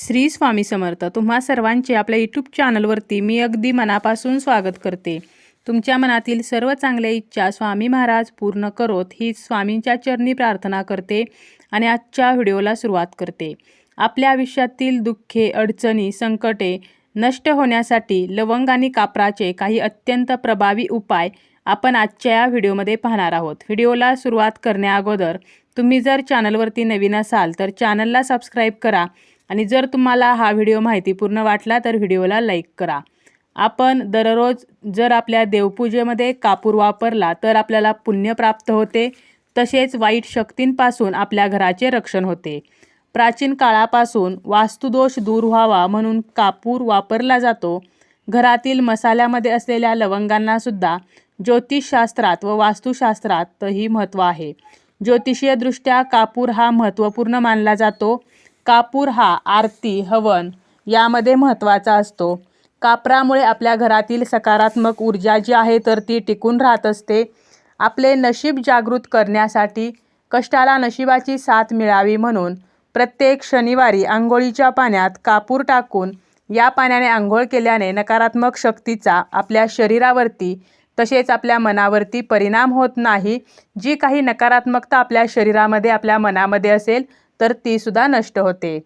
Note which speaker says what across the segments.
Speaker 1: श्री स्वामी समर्थ तुम्हा सर्वांचे आपल्या यूट्यूब चॅनलवरती मी अगदी मनापासून स्वागत करते. तुमच्या मनातील सर्व चांगल्या इच्छा स्वामी महाराज पूर्ण करोत ही स्वामींच्या चरणी प्रार्थना करते आणि आजच्या व्हिडिओला सुरुवात करते. आपल्या आयुष्यातील दुःखे अडचणी संकटे नष्ट होण्यासाठी लवंग आणि कापराचे काही अत्यंत प्रभावी उपाय आपण आजच्या या व्हिडिओमध्ये पाहणार आहोत. व्हिडिओला सुरुवात करण्याअगोदर तुम्ही जर चॅनलवरती नवीन असाल तर चॅनलला सबस्क्राईब करा. आणि जर तुम्हाला हा व्हिडिओ माहितीपूर्ण वाटला तर व्हिडिओला लाईक करा. आपण दररोज जर आपल्या देवपूजेमध्ये कापूर वापरला तर आपल्याला पुण्य प्राप्त होते तसेच वाईट शक्तींपासून आपल्या घराचे रक्षण होते. प्राचीन काळापासून वास्तुदोष दूर व्हावा म्हणून कापूर वापरला जातो. घरातील मसाल्यामध्ये असलेल्या लवंगांनासुद्धा ज्योतिषशास्त्रात व वास्तुशास्त्रातही महत्त्व आहे. ज्योतिषीयदृष्ट्या कापूर हा महत्त्वपूर्ण मानला जातो. कापूर हा आरती हवन यामध्ये महत्त्वाचा असतो. कापरामुळे आपल्या घरातील सकारात्मक ऊर्जा जी आहे तर ती टिकून राहत असते. आपले नशीब जागृत करण्यासाठी कष्टाला नशिबाची साथ मिळावी म्हणून प्रत्येक शनिवारी आंघोळीच्या पाण्यात कापूर टाकून या पाण्याने आंघोळ केल्याने नकारात्मक शक्तीचा आपल्या शरीरावरती तसेच आपल्या मनावरती परिणाम होत नाही. जी काही नकारात्मकता आपल्या शरीरामध्ये आपल्या मनामध्ये असेल तर ती सुद्धा नष्ट होते.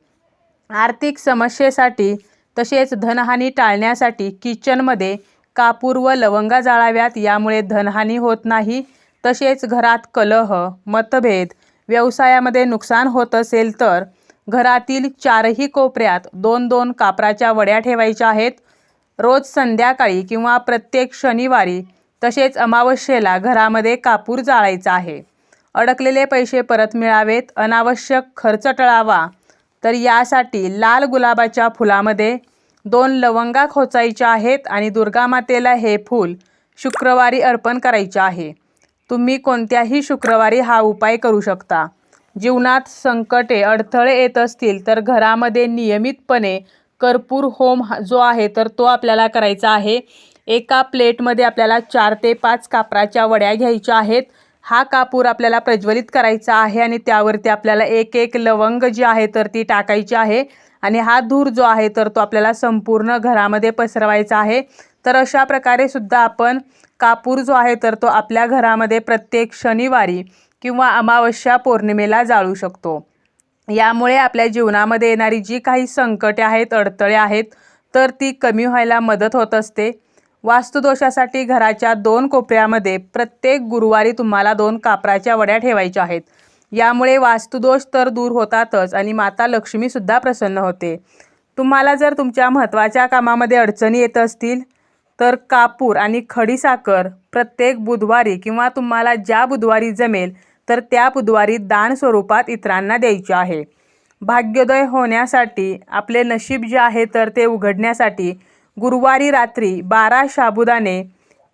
Speaker 1: आर्थिक समस्येसाठी तसेच धनहानी टाळण्यासाठी किचनमध्ये कापूर व लवंगा जाळाव्यात यामुळे धनहानी होत नाही. तसेच घरात कलह मतभेद व्यवसायामध्ये नुकसान होत असेल तर घरातील चारही कोपऱ्यात दोन दोन कापराच्या वड्या ठेवायच्या आहेत. रोज संध्याकाळी किंवा प्रत्येक शनिवारी तसेच अमावस्येला घरामध्ये कापूर जाळायचा आहे. अडकलेले पैसे परत मिळावेत अनावश्यक खर्च टळावा. तर यासाठी लाल गुलाबाच्या फुलामध्ये दोन लवंगा खोचायच्या आहेत आणि दुर्गामातेला हे फूल शुक्रवारी अर्पण करायचे आहे. तुम्ही कोणत्याही शुक्रवारी हा उपाय करू शकता. जीवनात संकटे अडथळे येत असतील तर घरामध्ये नियमितपणे कर्पूर होम जो आहे तर तो आपल्याला करायचा आहे. एका प्लेटमध्ये आपल्याला चार ते पाच कापराच्या वड्या घ्यायच्या आहेत. हा कापूर आपल्याला प्रज्वलित करायचा आहे आणि त्यावरती आपल्याला एक एक लवंग जी आहे तर ती टाकायची आहे. आणि हा धूर जो आहे तर तो आपल्याला संपूर्ण घरामध्ये पसरवायचा आहे. तर अशा प्रकारे सुद्धा आपण कापूर जो आहे तर तो आपल्या घरामध्ये प्रत्येक शनिवारी किंवा अमावस्या पौर्णिमेला जाळू शकतो. यामुळे आपल्या जीवनामध्ये येणारी जी काही संकटे आहेत अडथळे आहेत तर ती कमी व्हायला मदत होत असते. वास्तुदोषासाठी घराच्या दोन कोपऱ्यामध्ये प्रत्येक गुरुवारी तुम्हाला दोन कापराच्या वड्या ठेवायच्या आहेत. यामुळे वास्तुदोष तर दूर होतातच आणि माता लक्ष्मीसुद्धा प्रसन्न होते. तुम्हाला जर तुमच्या महत्त्वाच्या कामामध्ये अडचणी येत असतील तर कापूर आणि खडीसाखर प्रत्येक बुधवारी किंवा तुम्हाला ज्या बुधवारी जमेल तर त्या बुधवारी दान स्वरूपात इतरांना द्यायचे आहे. भाग्योदय होण्यासाठी आपले नशीब जे आहे तर ते उघडण्यासाठी गुरुवारी रात्री बारा शाबुदाने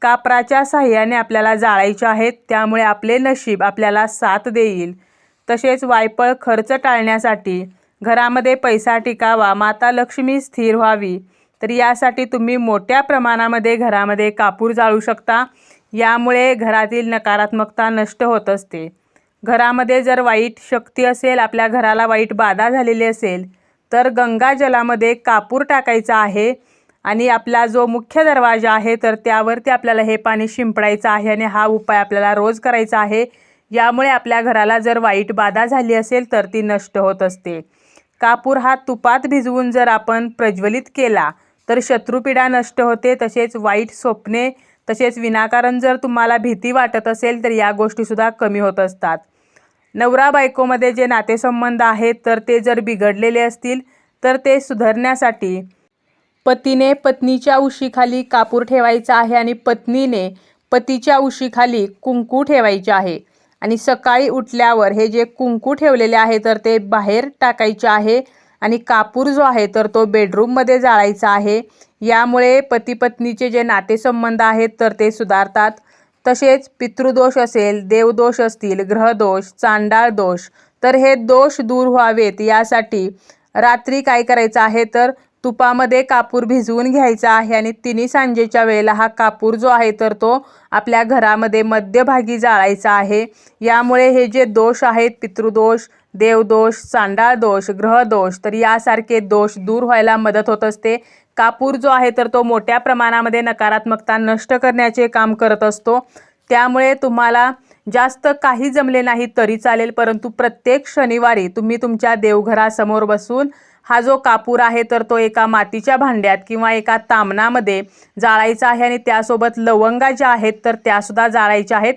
Speaker 1: कापराच्या साह्याने आपल्याला जाळायचे आहेत त्यामुळे आपले नशीब आपल्याला साथ देईल. तसेच वायपळ खर्च टाळण्यासाठी घरामध्ये पैसा टिकावा माता लक्ष्मी स्थिर व्हावी तर यासाठी तुम्ही मोठ्या प्रमाणामध्ये घरामध्ये कापूर जाळू शकता. यामुळे घरातील नकारात्मकता नष्ट होत असते. घरामध्ये जर वाईट शक्ती असेल आपल्या घराला वाईट बाधा झालेली असेल तर गंगा जलामध्ये कापूर टाकायचा आहे. आणि आपला जो मुख्य दरवाजा आहे तर त्यावरती आपल्याला हे पाणी शिंपडायचं आहे आणि हा उपाय आपल्याला रोज करायचा आहे. यामुळे आपल्या घराला जर वाईट बाधा झाली असेल तर ती नष्ट होत असते. कापूर हा तुपात भिजवून जर आपण प्रज्वलित केला तर शत्रुपीडा नष्ट होते. तसेच वाईट स्वप्ने तसेच विनाकारण जर तुम्हाला भीती वाटत असेल तर या गोष्टीसुद्धा कमी होत असतात. नवरा बायकोमध्ये जे नातेसंबंध आहेत तर ते जर बिघडलेले असतील तर ते सुधारण्यासाठी पतीने पत्नीच्या उशीखाली कापूर ठेवायचा आहे आणि पत्नीने पतीच्या उशीखाली कुंकू ठेवायचे आहे. आणि सकाळी उठल्यावर हे जे कुंकू ठेवलेले आहे तर ते बाहेर टाकायचे आहे आणि कापूर जो आहे तर तो बेडरूममध्ये जाळायचा आहे. यामुळे पती पत्नीचे जे नातेसंबंध आहेत तर ते सुधारतात. तसेच पितृदोष असेल देवदोष असतील ग्रहदोष चांडाळ दोष तर हे दोष दूर व्हावेत. यासाठी रात्री काय करायचं आहे तर तुपामध्ये कापूर भिजवून घ्यायचा आहे आणि तिन्ही सांजेच्या वेळेला हा कापूर जो आहे तर तो आपल्या घरामध्ये मध्यभागी जाळायचा आहे. यामुळे हे जे दोष आहेत पितृदोष देवदोष सांडाळ दोष ग्रहदोष तर यासारखे दोष दूर व्हायला मदत होत असते. कापूर जो आहे तर तो मोठ्या प्रमाणामध्ये नकारात्मकता नष्ट करण्याचे काम करत असतो. त्यामुळे तुम्हाला जास्त काही जमले नाही तरी चालेल परंतु प्रत्येक शनिवारी तुम्ही तुमच्या देवघरासमोर बसून हा जो कापूर आहे तर तो एका मातीच्या भांड्यात किंवा एका तामणामध्ये जाळायचा आहे आणि त्यासोबत लवंगा ज्या आहेत तर त्यासुद्धा जाळायच्या आहेत.